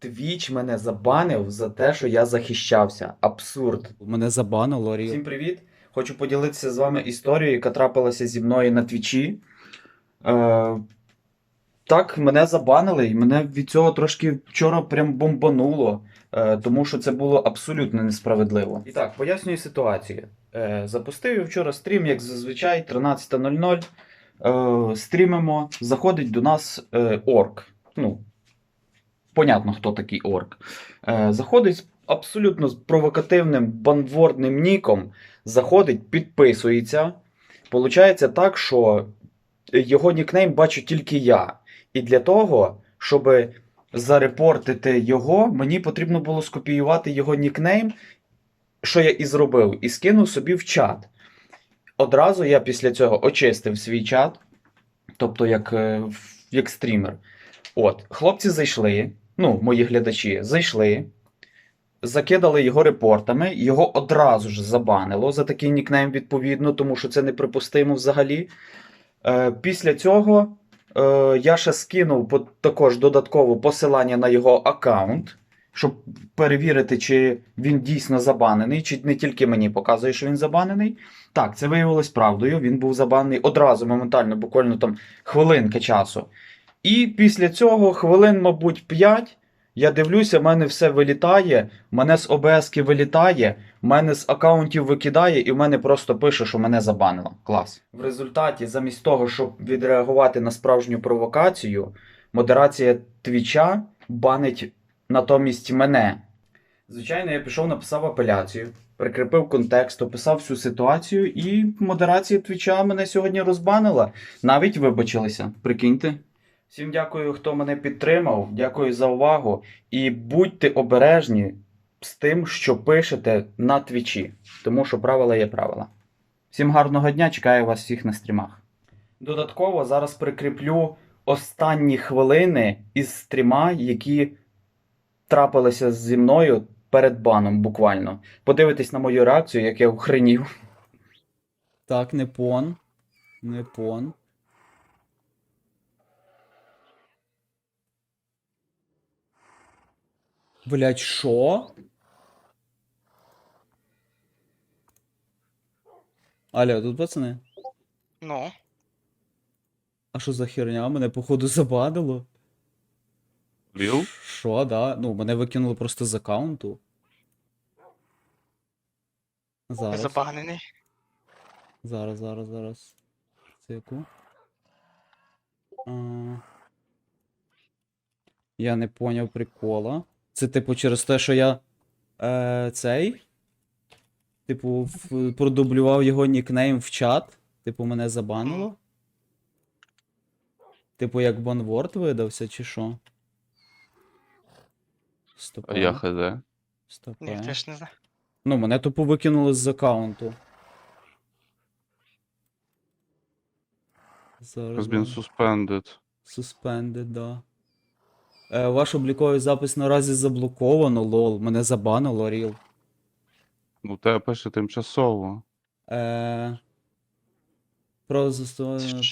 Твіч мене забанив за те, що я захищався. Абсурд. Мене забанило, Ріл. Всім привіт! Хочу поділитися з вами історією, яка трапилася зі мною на твічі. Е, так, мене забанили, і мене від цього трошки вчора прям бомбануло, е, тому що це було абсолютно несправедливо. І так, пояснюю ситуацію. Е, запустив я вчора стрім, як зазвичай, 13.00. Е, стрімимо, заходить до нас е, орк. Ну, понятно, хто такий орк. Е, заходить з абсолютно провокативним банвордним ніком, заходить, підписується. Получається так, що його нікнейм бачу тільки я. І для того, щоб зарепортити його, мені потрібно було скопіювати його нікнейм, що я і зробив, і скинув собі в чат. Одразу я після цього очистив свій чат, тобто як, е, як стрімер. От, хлопці зайшли, ну, мої глядачі, зайшли, закидали його репортами, його одразу ж забанило за такий нікнейм, відповідно, тому що це неприпустимо взагалі. Е, після цього е, я ще скинув по- також додатково посилання на його аккаунт, щоб перевірити, чи він дійсно забанений, чи не тільки мені показує, що він забанений. Так, це виявилось правдою. Він був забанений одразу, моментально, буквально там хвилинки часу. І після цього хвилин, мабуть, 5. Я дивлюся, в мене все вилітає, мене з ОБС-ки вилітає, мене з аккаунтів викидає, і в мене просто пише, що мене забанило. Клас. В результаті, замість того, щоб відреагувати на справжню провокацію, модерація твіча банить натомість мене. Звичайно, я пішов, написав апеляцію, прикріпив контекст, описав всю ситуацію, і модерація твіча мене сьогодні розбанила. Навіть вибачилися, прикиньте. Всім дякую, хто мене підтримав. Дякую за увагу. І будьте обережні з тим, що пишете на твічі, тому що правила є правила. Всім гарного дня, чекаю вас всіх на стрімах. Додатково зараз прикріплю останні хвилини із стріма, які трапилися зі мною перед баном буквально. Подивитесь на мою реакцію, як я охренів. Так, не пон. Не пон. Блять, що? Аля, тут пацани? Ну, А що за херня? Мене походу забанило. Ріл? Що, да? Ну, мене викинули просто з аккаунту. Зараз. забагнений. Зараз, зараз, зараз. Це яку? А... Я не поняв прикола. Це, типу, через те, що я е, цей. Типу, в, продублював його нікнейм в чат. Типу, мене забанило. Типу, як банворд видався, чи що? Стопе. А я хз. Стопе. Ні, теж не знаю. Ну, мене тупо викинули з аккаунту. Зараз. Has been зараз. suspended. Suspended, да. Е, ваш обліковий запис наразі заблоковано, лол. Мене забанило, ріл. Ну, тебе пише тимчасово. Е, про застосування